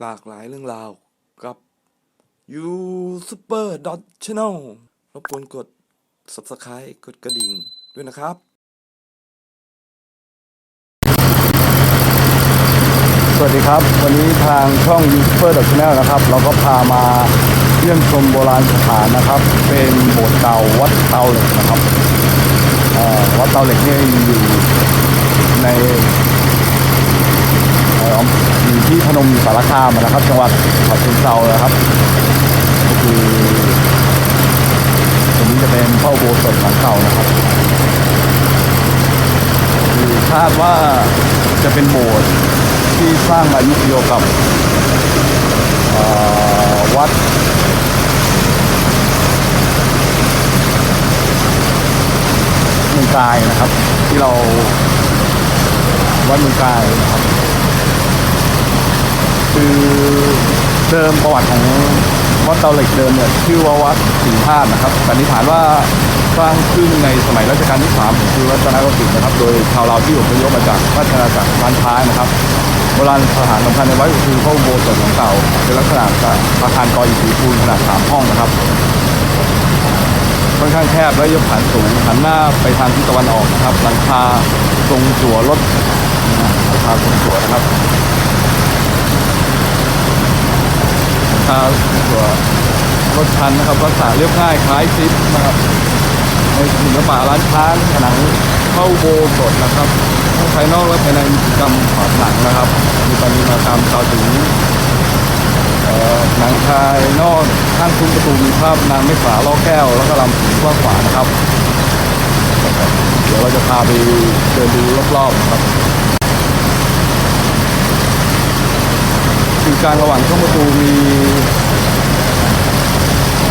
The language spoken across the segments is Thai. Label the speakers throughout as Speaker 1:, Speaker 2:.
Speaker 1: หลากหลายเรื่องราวกับ You Super Dot Channel รบกวนกด Subscribe กดกระดิ่งด้วยนะครับ
Speaker 2: สวัสดีครับ วันนี้ทางช่อง u s u p e r Channel นะครับ เราก็พามาเยี่ยมชมโบราณสถานนะครับ เป็นโบสถ์เก่าวัดเตาเหล็กนะครับวัดเตาเหล็กนี่อยู่ใน อ่ออยู่ที่พนมสารคามนะครับ จังหวัดฉะเชิงเทรานะครับก็คือตรงนี้จะเป็นพระอุโบสถหลังเก่านะครับคือคาดว่าจะเป็นโบสถ์ที่สร้างมายุเดียวกับเอ่อวัดมืองกายนะครับ ที่เราวัดมืองกายนะครับ คือเดิมประวัติของวัดเตาเหล็กเดิมเนี่ยชื่อว่าวัดสิงห์ธาตุนะครับสันนิษฐานว่าสร้างขึ้นในสมัยรัชกาลที่สามของคือรัตนโกสินทร์นะครับ โดยชาวลาวที่อพยพมาจากราชอาณาจักรล้านท้ายนะครับโบราณสถานสำคัญในวัดคือพระอุโบสถหลังเก่าเป็นลักษณะอาคารกออิฐสีปูนขนาดสามห้องนะครับค่อนข้างแคบและยกฐานสูงหันหน้าไปทางทิศตะวันออกนะครับหลังคาทรงจั่วรถนะฮะหลังคาทรงจั่วนะครับ ทางตัวรถชันนะครับลักษณะเรียบง่ายคล้ายซิปนะครับในศิลปะร้านช้าผนังเข้าโบสถนะครับทั้งภายนอกและภายในมีกิจกรรมฝาผนังนะครับ มีปฏิมากรรมกล่าวถึงหนังภายนอกข้างซุ้มประตูมีภาพนางไม่ฝาล่อแก้ว แล้วก็ลำสีกว้างขวานะครับ เดี๋ยวเราจะพาไปเดินดูรอบๆนะครับ คือ กลางระหว่างช่องประตูมี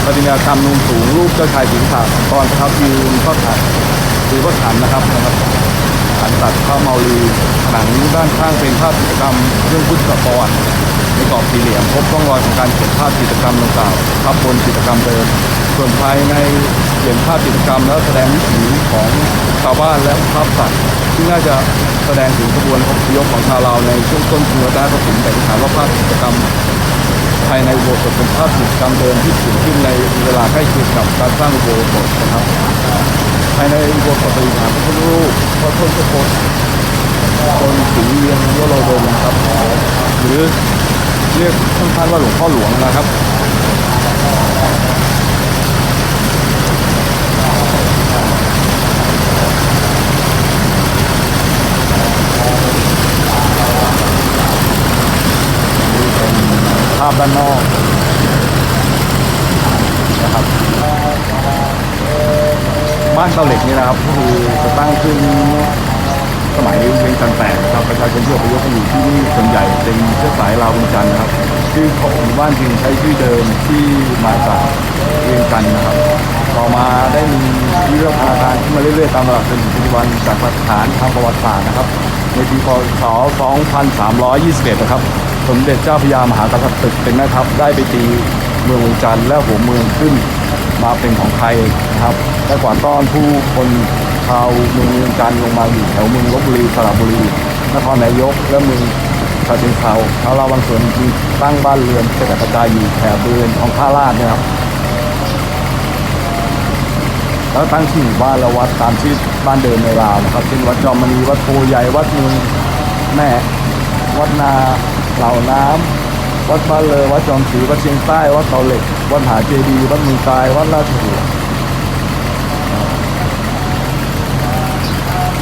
Speaker 2: ปฏิมากรรมนูนสูงรูปเจ้าชายสิงหาตอนครับยืนก็ถันหรือว่าถันนะครับนะครับ ถันตัดพระเมาลีหนังด้านข้างเป็นภาพกิจกรรมเรื่องพุทธประวัติในกรอบสี่เหลี่ยมพบร่องรอยของการเขียนภาพกิจกรรมต่างๆทับบนกิจกรรมเดิม ส่วนภายในเขียนภาพกิจกรรมแล้วแสดงวิถีของชาวบ้านและภาพสัตว์ที่น่าจะแสดงถึงกระบวนอพยพของชาวลาในช่วงต้นกรุงรัตนโกสินทร์แต่ถามว่าภาพกิจกรรมภายในอุโบสถเป็นภาพกิจกรรมเดิมที่เกิดขึ้นในเวลาใกล้เคียงกับการสร้างอุโบสถนะครับ ภายในอุโบสถปฏิฐานพระรูปพระพุทศพลคนสีเวียงวโรดมครับ หรือเรียกสั้นๆว่าหลวงพ่อหลวงนะครับภาพด้านนอก บ้านเตาเหล็กนี่นะครับก็คือจะตั้งขึ้นสมัยเวียงจันทร์แตกครับประชาชนที่อพยพมาอยู่ที่นี่ส่วนใหญ่เป็นเชื้อสายลาวเวียงจันทร์นะครับชื่อของหมู่บ้านจึงใช้ชื่อเดิมที่มาจากเวียงจันทร์นะครับ ต่อมาได้มีวิวัฒนาการขึ้นมาเรื่อยๆตามระดับจนถึงปัจจุบันจากหลักฐานทางประวัติศาสตร์นะครับ ในปีพศ 2321 นะครับ สมเด็จเจ้าพระยามหากษัตริย์ตึกเป็นแม่ทัพได้ไปตีเมืองเวียงจันทร์และหัวเมืองขึ้น มาเป็นของไทยนะครับและกว่าต้อนผู้คนชาวเมืองเวียงจันทร์ลงมาอยู่แถวเมืองลบบุรีสระบุรีนครนายกและเมืองชาเชิงเทราชาวลาวบางส่วนจึงตั้งบ้านเรือนกระกระจายอยู่แถบบริเวณของท่าลาดนะครับแล้วตั้งชื่อบ้านและวัดตามชื่อบ้านเดิมในลาวนะครับเช่นวัดจอมมณีวัดโพใหญ่วัดเมืองแม่วัดนาเหล่าน้ำ วัดบ้านเลยวัดจอมศรีวัดเชียงใต้วัดเตาเหล็กวัดหาเจดีย์วัดมืองกายวัดราชบุรี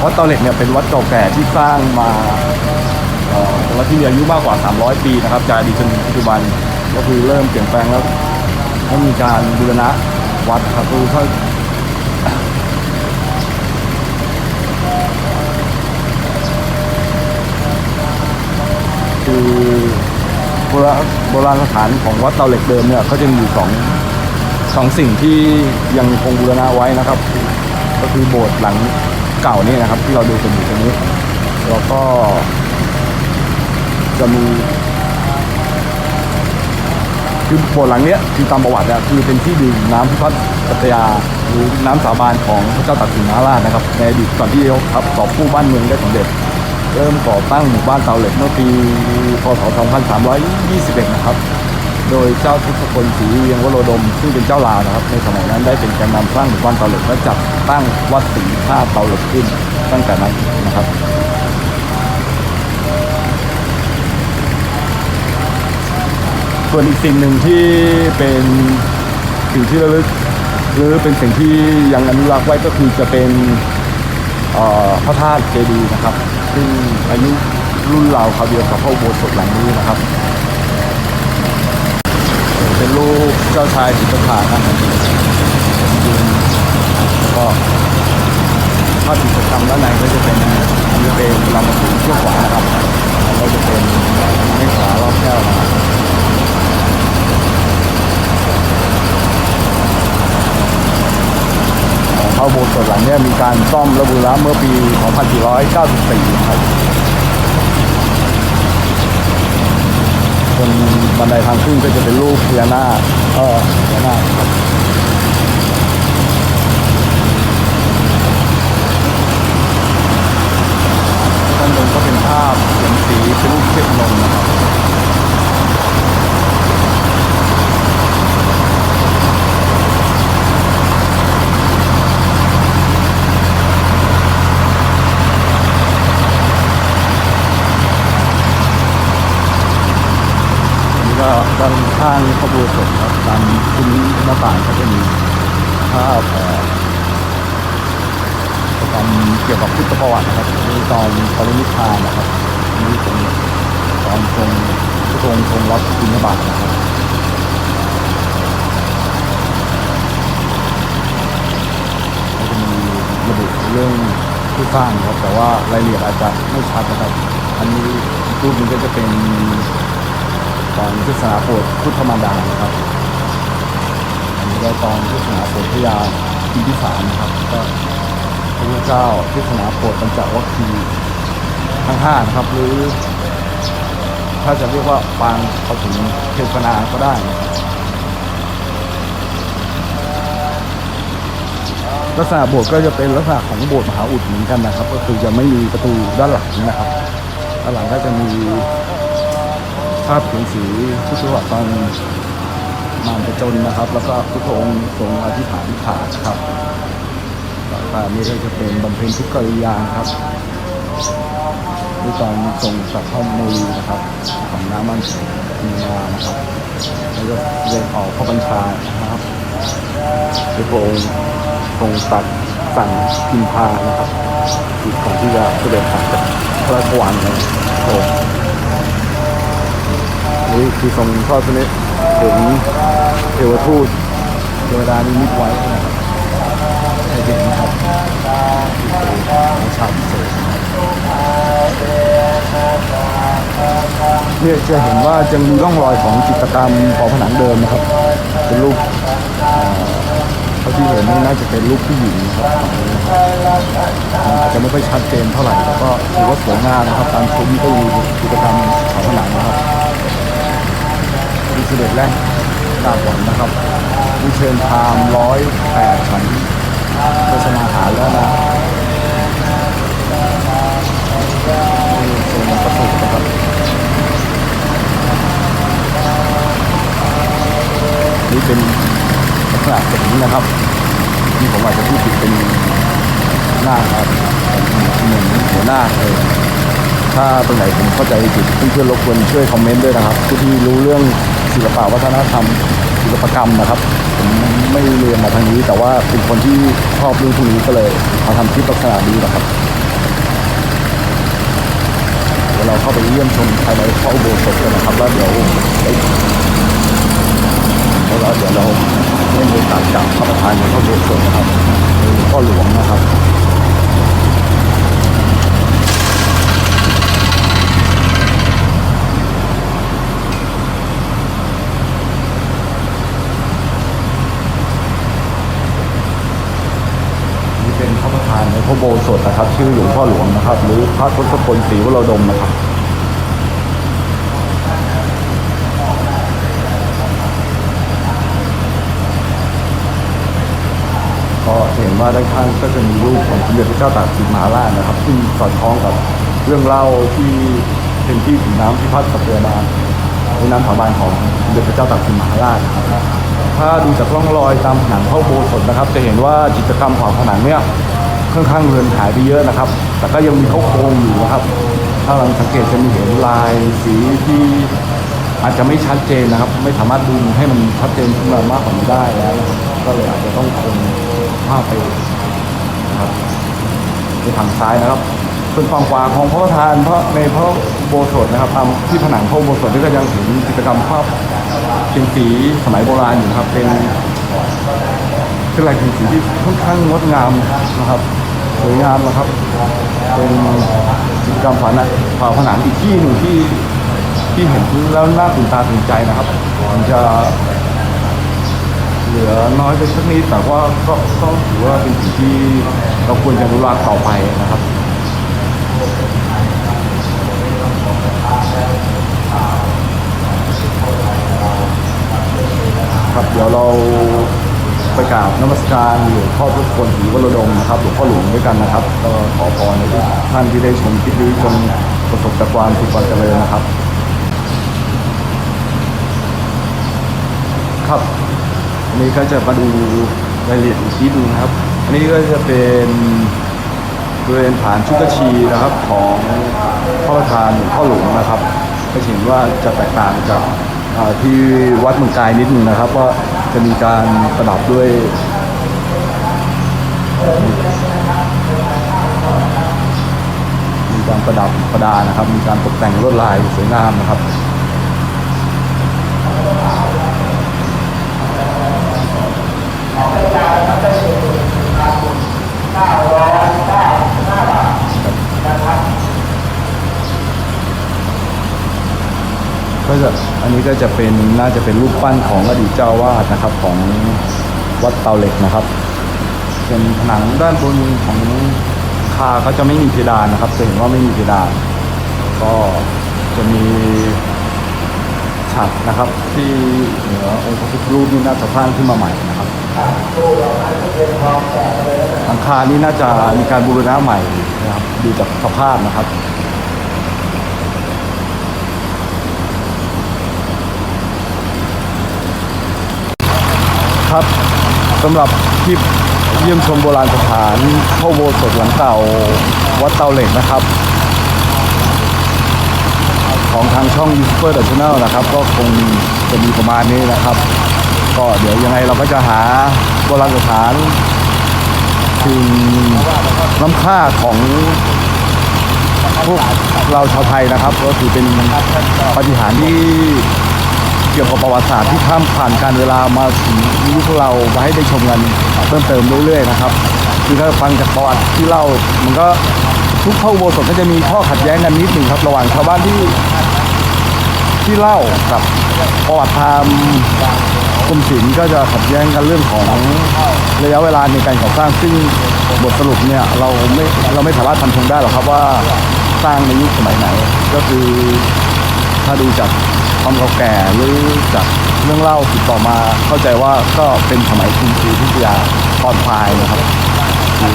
Speaker 2: วัดเตาเหล็กเนี่ยเป็นวัดเก่าแก่ที่สร้างมาเอ่อเป็นวัดที่มีอายุมากกว่า 300 ปีนะครับจากอดีตจนปัจจุบันก็คือเริ่มเปลี่ยนแปลงแล้วก็มีการบูรณะวัดครับคือเขาคือ ราณโบราณสถานของวัดเตาเหล็กเดิมเนี่ยเขาจะมีอยู่สองสองสิ่งที่ยังคงบูรณะไว้นะครับ ก็คือโบสถ์หลังเก่านี่นะครับ ที่เราดูกันอยู่ตรงนี้แล้วก็ จะมีคือโบสถ์หลังเนี้ยคือตามประวัติเนี่ยคือเป็นที่ดื่มน้ำพิพัฒน์ปัตยาหรือน้ำสาบานของพระเจ้าตากสินมหาราชนะครับในอดีตก่อนที่เขาครับต่อผู้บ้านเมืองได้สำเร็จ เริ่มก่อตั้งหมู่บ้านเตาเหล็กเมื่อปีพศ 2321 นะครับ โดยเจ้าทศพลศรีเวียงวโรดม ซึ่งเป็นเจ้าลาวนะครับ ในสมัยนั้นได้เป็นแกนนำสร้างหมู่บ้านเตาเหล็กและจัดตั้งวัดศรีท่าเตาเหล็กขึ้นตั้งแต่นั้นนะครับส่วนอีกสิ่งหนึ่งที่เป็นสิ่งที่ระลึก หรือเป็นสิ่งที่ยังอนุรักษ์ไว้ก็คือจะเป็น พระธาตุเจดีย์นะครับ ซึ่งอายุรุ่นเราวคราเดียวกับพระอุโบสถหลังนี้นะครับ เป็นรูปเจ้าชายสิทธัตถะนะครับแล้วก็ภาพกิจกรรมด้านในก็จะเป็นอันเป็นลำพูนช่วงขวานะครับแล้วก็จะเป็นเมฆขวารอบแก้วนะครับ ของพระ องเนี่ยมีการซ่อมระบุระเมื่อปี 2494 ครับบนบันไดทางขึ้นก็จะเป็นรูปพญานาคเออพญานาคครับด้านบนก็เป็นภาพเขียนสีเป็นรูปเทพนมนะครับ อันนี้ก็ด้านข้างพระบูสถครับตามขึ้น หน้าต่างก็จะมีภาพเอ่อประกรรมเกี่ยวกับพุทธประวัตินะครับนี่ตอนปรินิพพานนะครับนี่เป็นตอนทรงพระองค์ทรงรับบิณฑบาตนะครับก็จะมีระบุเรื่องผู้สร้างครับแต่ว่ารายละเอียดอาจจะไม่ชัดนะครับ อันนี้รูปนี้ก็จะเป็นตอนเทศนาโปรดพุทธมารดานะครับ อันตอนเทศนาโปรดพระยาพิมพิสารนะครับ ก็พระพุทธเจ้าเทศนาโปรดปัญจวัคคีทั้งห้านะครับ หรือ ถ้าจะเรียกว่าปางเขาถึงเทศนาก็ได้นะครับลักษณะโบสถ์ก็จะเป็นลักษณะของโบสถ์มหาอุดเหมือนกันนะครับ ก็คือจะไม่มีประตูด้านหลังนะครับด้านหลังก็จะมีภาพเขียนสีพุทธวัตรตอน มารประจนนะครับ แล้วก็พุทธองค์ทรงอธิษฐานขาดครับแล้วก็นี่ก็จะเป็นบำเพ็ญทุกขริยาครับด้วยตอนทรงสัพพมูลีนะครับ ของน้ำมันมีนานะครับแล้วก็เรียนออกพระบัญชานะครับที่พระองค์ทรงตัดสั่งพิมพานะครับจิตของที่จะเสด็จผ่านจากพระราชวังเลยโอ้นี่คือทรงทอดพระเนตร ถึงเทวทูตเทวดานิมิตไว้นะครับให้เห็นนะครับที่เป็นชาติเศษเนี่ยจะเห็นว่าจะมีร่องรอยของจิตกรรมฝาผนังเดิมนะครับ เป็นรูปเอ่อเท่าที่เห็นนี่น่าจะเป็นรูปผู้หญิงครับอาจจะไม่ค่อยชัดเจนเท่าไหร่แต่ก็ถือว่าสวยงามนะครับ ตามซุ้มก็มีจิตกรรมฝาผนังนะครับ มีเด็จแรกดาบหวันนะครับมีเชิญพามร้อยแปดชั้นโฆษณาหาแล้วนะนี่ทรงประสูนะครับนี่เป็นลักษณะแบบนี้นะครับนี่ผมอาจจะพูดผิดเป็นหน้าครับเหมือนหัวหน้าเลยถ้าตรงไหนผมเข้าใจผิดเพื่อนๆรบกวนช่วยคอมเมนต์ด้วยนะครับผู้ที่รู้เรื่อง ศิลปะวัฒนธรรมศิลปกรรมนะครับผมไม่เรียนมาทางนี้ แต่ว่าเป็นคนที่ชอบเรื่องพวกนี้ก็เลยมาทำคลิปลักษณะนี้นะครับเดี๋ยวเราเข้าไปเยี่ยมชมภายในพระอุโบสถกันนะครับ แล้วเดี๋ยวไปแล้วเดี๋ยวเราได้มีโอกาสกราบพระประธานในพระอุโบสถนะครับพ่อหลวงนะครับ นี่เป็นพระประธานในพระอุ โบสถนะครับ ชื่อหลวงพ่อหลวงนะครับ หรือพระทศพลศรีวโรดมนะครับก็เห็นว่าด้านข้างก็จะมีรูปของสมเด็จพระเจ้าตากสินมหาราชนะครับ ซึ่งสอดคล้องกับเรื่องเล่าที่เป็นที่ถึงน้ำที่พัดสะเทือนมาในน้ำผาบานของสมเด็จพระเจ้าตากสินมหาราชนะครับถ้าดูจากร่องรอยตามผนังพระอุโบสถนะครับ จะเห็นว่าจิตกรรมของผนังเนี่ย ค่อนข้างเลือนหายไปเยอะนะครับ แต่ก็ยังมีเขาโครงอยู่นะครับ ถ้าเราสังเกตจะมีเห็นลายสีที่อาจจะไม่ชัดเจนนะครับ ไม่สามารถดูให้มันชัดเจนขึ้นมามากกว่านี้ได้แล้วก็เลยอาจจะต้องคงภาพไปนะครับในทางซ้ายนะครับส่วนฝั่งขวาของพระประธานพระในพระโบสถ์นะครับตามที่ผนังพระโบสถ์นี่ก็ยังเห็นกิจกรรมภาพเขียนสีสมัยโบราณอยู่นะครับเป็นเป็นลายเขียนสีที่ค่อนข้างงดงามนะครับ สวยงามนะครับ เป็นกิจกรรมฝาหนังฝาผนังอีกที่หนึ่งที่ที่เห็นแล้วน่าตื่นตาตื่นใจนะครับมันจะเหลือน้อยไปสักนิดแต่ว่าก็ก็ถือว่าเป็นสิ่งที่เราควรจะอนุรักต่อไปนะครับครับเดี๋ยวเรา ไปกราบนมัสการหลวงพ่อทุกคนศรีวรดมนะครับหลวงพ่อหลวงด้วยกันนะครับก็ขอพรในทุกท่านที่ได้ชมคลิปนี้จงประสบแต่ความสุขความเจริญนะครับ ครับอันนี้ก็จะมาดูรายละเอียดอีกทีดูนะครับ อันนี้ก็จะเป็นบริเวณฐานชุกชีนะครับของพระประธานหลวงพ่อหลวงนะครับก็จะเห็นว่าจะแตกต่างจากที่วัดเมืองกายนิดนึงนะครับว่า จะมีการประดับด้วยมีการประดับประดานะครับ มีการตกแต่งลวดลายสวยงามนะครับ ก็จะอันนี้ ก็จะเป็นน่าจะเป็นรูปปั้นของอดีตเจ้าวาดนะครับ ของวัดเตาเหล็กนะครับเป็นผนังด้านบนของคาเขาจะไม่มีเพดานนะครับจะเห็นว่าไม่มีเพดาน ก็จะมีฉัดนะครับ ที่เหนือองค์พระพุทธรูปนี่น่าจะสร้างขึ้นมาใหม่นะครับหลังคานี่น่าจะมีการบูรณะใหม่นะครับดูจากสภาพนะครับ ครับสำหรับคลิปเยี่ยมชมโบราณสถานพระอุโบสถหลังเก่าวัดเตาเหล็กนะครับ ของทางช่องยูทูบเบอร์เดอะชแนลนะครับ ก็คงจะมีประมาณนี้นะครับ ก็เดี๋ยวยังไงเราก็จะหาโบราณสถานสิ่งล้ำค่าของพวกเราชาวไทยนะครับ ก็ถือเป็นปฏิหารที่ กี่ยวกับประวัติศาสตร์ที่ข้ามผ่านการเวลามาถึงยุคเรามาให้ได้ชมกันเพิ่มเติมเรื่อยๆนะครับคือถ้าฟังจากประวัติที่เล่ามันก็ทุกพระอุโบสถก็จะมีข้อขัดแย้งกันนิดหนึ่งครับ ระหว่างชาวบ้านที่ที่เล่ากับประวัติพราหมกรมศิลป์ก็จะขัดแย้งกันเรื่องของระยะเวลาในการก่อสร้างซึ่งบทสรุปเนี่ยเราไม่เราไม่สามารถฟันธงได้หรอกครับว่าสร้างในยุคสมัยไหน ก็คือถ้าดูจาก ความเก่าแก่หรือจากเรื่องเล่าติดต่อมาเข้าใจว่าก็เป็นสมัยกรุงศรีอยุธยาตอนปลายนะครับ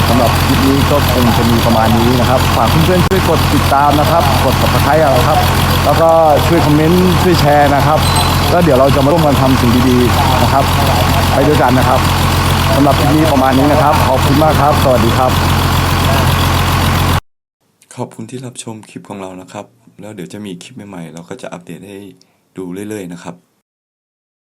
Speaker 2: สำหรับคลิปนี้ก็คงจะมีประมาณนี้นะครับฝากเพื่อนๆช่วยกดติดตามนะครับ กด subscribe เอาครับ แล้วก็ช่วยคอมเมนต์ช่วยแชร์นะครับแล้วเดี๋ยวเราจะมาร่วมกันทำสิ่งดีๆนะครับ ไปด้วยกันนะครับสำหรับคลิปนี้ประมาณนี้นะครับ ขอบคุณมากครับ สวัสดีครับ
Speaker 1: ขอบคุณที่รับชมคลิปของเรานะครับ แล้วเดี๋ยวจะมีคลิปใหม่ๆ เราก็จะอัปเดตให้ ดูเรื่อยๆนะครับ